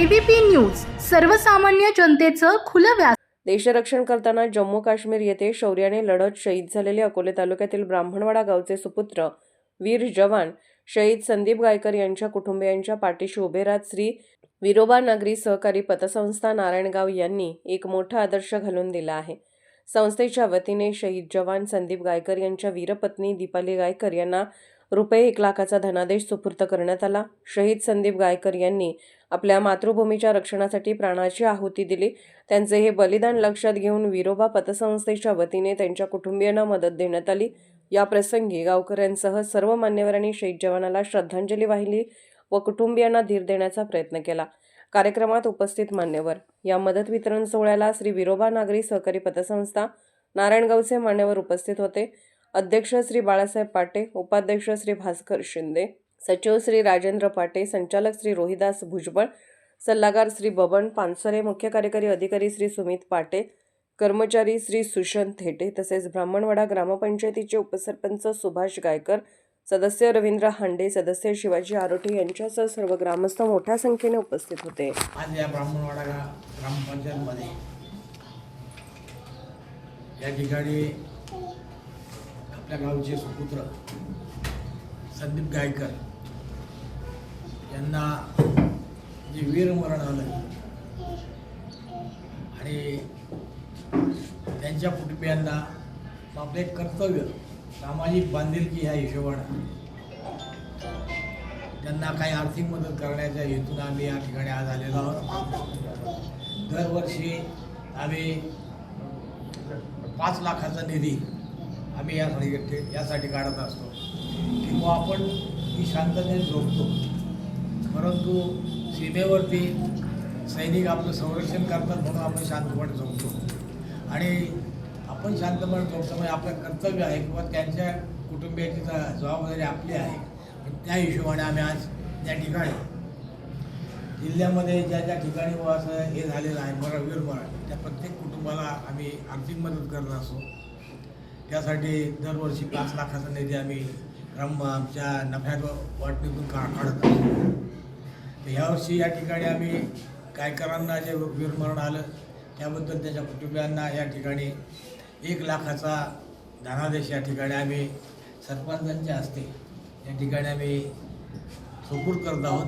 ABP news सर्वसामान्य जनतेचं खुलं व्यास देशरक्षण करताना जम्मू काश्मीर येथे शौर्याने लढत शहीद झालेले अकोले तालुक्यातील ब्राह्मणवाडा गावचे सुपुत्र वीर जवान शहीद संदीप गायकर यांच्या कुटुंबियांच्या पाठीशी उभे राहत श्री विरोबा नागरी सहकारी पतसंस्था नारायणगाव यांनी एक मोठा आदर्श घालून दिला आहे. संस्थेच्या वतीने शहीद जवान संदीप गायकर यांच्या वीरपत्नी दीपाली गायकर यांना रुपये एक लाखाचा धनादेश सुपूर्त करण्यात आला. शहीद संदीप गायकर यांनी आपल्या मातृभूमीच्या रक्षणासाठी प्राणाची आहुती दिली. त्यांचे हे बलिदान लक्षात घेऊन विरोबा पतसंस्थेच्या वतीने त्यांच्या कुटुंबियांना मदत देण्यात आली. या प्रसंगी गावकऱ्यांसह सर्व मान्यवरांनी शहीद जवानाला श्रद्धांजली वाहिली व कुटुंबियांना धीर देण्याचा प्रयत्न केला. कार्यक्रमात उपस्थित मान्यवर. या मदत वितरण सोहळ्याला श्री विरोबा नागरी सहकारी पतसंस्था नारायणगावचे मान्यवर उपस्थित होते. अध्यक्ष श्री बाळासाहेब पाटे उपाध्यक्ष श्री भास्कर शिंदे सचिव श्री राजेंद्र पाटे संचालक श्री रोहिदास भुजबळ सल्लागार श्री बबन पानसरे मुख्य कार्यकारी अधिकारी श्री सुमित पाटे कर्मचारी श्री सुशांत थेटे तसेच ब्राह्मणवाडा ग्रामपंचायतीचे उपसरपंच सुभाष गायकर सदस्य रवींद्र हांडे सदस्य शिवाजी आरोटे यांच्यासह सर्व ग्रामस्थ मोठ्या संख्येने उपस्थित होते. आज या ब्राह्मणवाडा ग्रामपंचायतमध्ये या ठिकाणी आपल्या गावचे सुपुत्र संदीप गायकर यांना जे वीरमरण आलं आणि त्यांच्या कुटुंबियांना आपले कर्तव्य सामाजिक बांधिलकी ह्या हिशोबानं त्यांना काही आर्थिक मदत करण्याच्या हेतून आम्ही या ठिकाणी आज आलेलो आहोत. दरवर्षी आम्ही पाच लाखाचा निधी आम्ही यासाठी यासाठी काढत असतो. किंवा आपण ही शांततेने झोपतो. परंतु सीमेवरती सैनिक आपलं संरक्षण करतात म्हणून आपण शांतपणे झोपतो. आणि आपण शांतपणे झोपतो म्हणजे आपलं कर्तव्य आहे किंवा त्यांच्या कुटुंबियाची जबाबदारी आपली आहे. त्या हिशोबाने आम्ही आज त्या ठिकाणी जिल्ह्यामध्ये ज्या ज्या ठिकाणी व असं हे झालेलं आहे मरण वीर मरण त्या प्रत्येक कुटुंबाला आम्ही आर्थिक मदत करत असतो. त्यासाठी दरवर्षी पाच लाखाचा निधी आम्ही ग्राम आमच्या नफ्यात वाटणीतून का काढत असतो तर ह्यावर्षी या ठिकाणी आम्ही गायकरांना जे वीरमरण आलं त्याबद्दल त्याच्या कुटुंबियांना या ठिकाणी एक लाखाचा धनादेश या ठिकाणी आम्ही सरपंचांच्या हस्ते या ठिकाणी आम्ही सुपूर करत आहोत.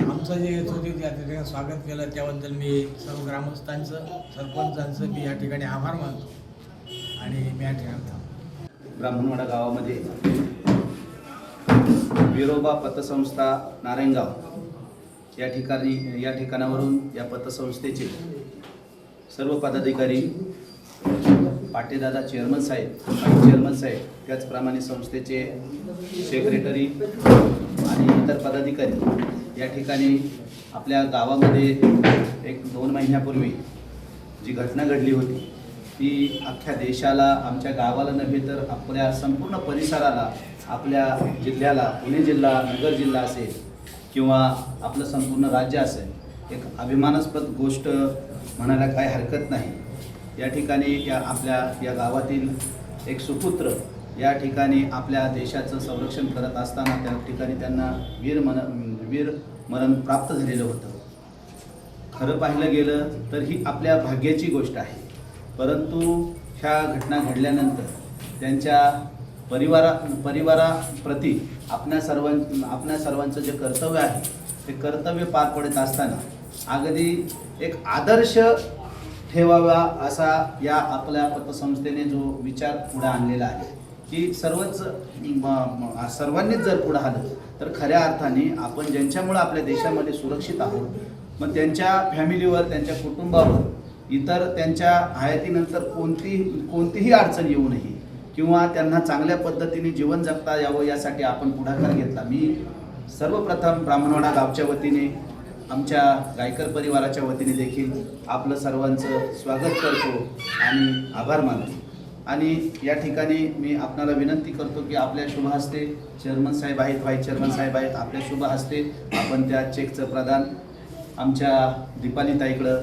आमचं जे येत होते त्या ठिकाणी स्वागत केलं त्याबद्दल मी सर्व ग्रामस्थांचं सरपंचांचं मी या ठिकाणी आभार मानतो. आणि मी या ब्राह्मणवाडा गावामध्ये विरोबा पतसंस्था नारायणगाव या ठिकाणी या ठिकाणावरून या पतसंस्थेचे सर्व पदाधिकारी पाटेदादा चेअरमन साहेब चेअरमन साहेब त्याचप्रमाणे संस्थेचे सेक्रेटरी आणि इतर पदाधिकारी या ठिकाणी आपल्या गावामध्ये एक दोन महिन्यापूर्वी जी घटना घडली होती ही अख्ख्या देशाला आमच्या गावाला नव्हे तर आपल्या संपूर्ण परिसराला आपल्या जिल्ह्याला पुणे जिल्हा नगर जिल्हा असेल किंवा आपलं संपूर्ण राज्य असेल एक अभिमानास्पद गोष्ट म्हणायला काही हरकत नाही. या ठिकाणी या आपल्या या गावातील एक सुपुत्र या ठिकाणी आपल्या देशाचं संरक्षण करत असताना त्या ठिकाणी त्यांना वीर मन वीर मरण प्राप्त झालेलं होतं. खरं पाहिलं गेलं तर ही आपल्या भाग्याची गोष्ट आहे. परंतु ह्या घटना घडल्यानंतर त्यांच्या परिवारा परिवाराप्रती आपल्या सर्वां आपल्या सर्वांचं जे कर्तव्य आहे ते कर्तव्य पार पडत असताना अगदी एक आदर्श ठेवावा असा या आपल्या पतसंस्थेने जो विचार पुढे आणलेला आहे की सर्वच म- सर्वांनीच जर पुढं आलं तर खऱ्या अर्थाने आपण ज्यांच्यामुळं आपल्या देशामध्ये सुरक्षित आहोत मग त्यांच्या फॅमिलीवर त्यांच्या कुटुंबावर इतर त्यांच्या हयातीनंतर कोणती कोणतीही अडचण येऊ नये किंवा त्यांना चांगल्या पद्धतीने जीवन जगता यावं यासाठी आपण पुढाकार घेतला. मी सर्वप्रथम ब्राह्मणवाडा गावच्या वतीने आमच्या गायकर परिवाराच्या वतीने देखील आपलं सर्वांचं स्वागत करतो आणि आभार मानतो. आणि या ठिकाणी मी आपणाला विनंती करतो की आपल्या शुभ हस्ते चेअरमन साहेब आहेत व्हाईस चेअरमन साहेब आहेत आपल्या शुभ हस्ते आपण त्या चेकचं प्रदान आमच्या दीपाली ताईकडं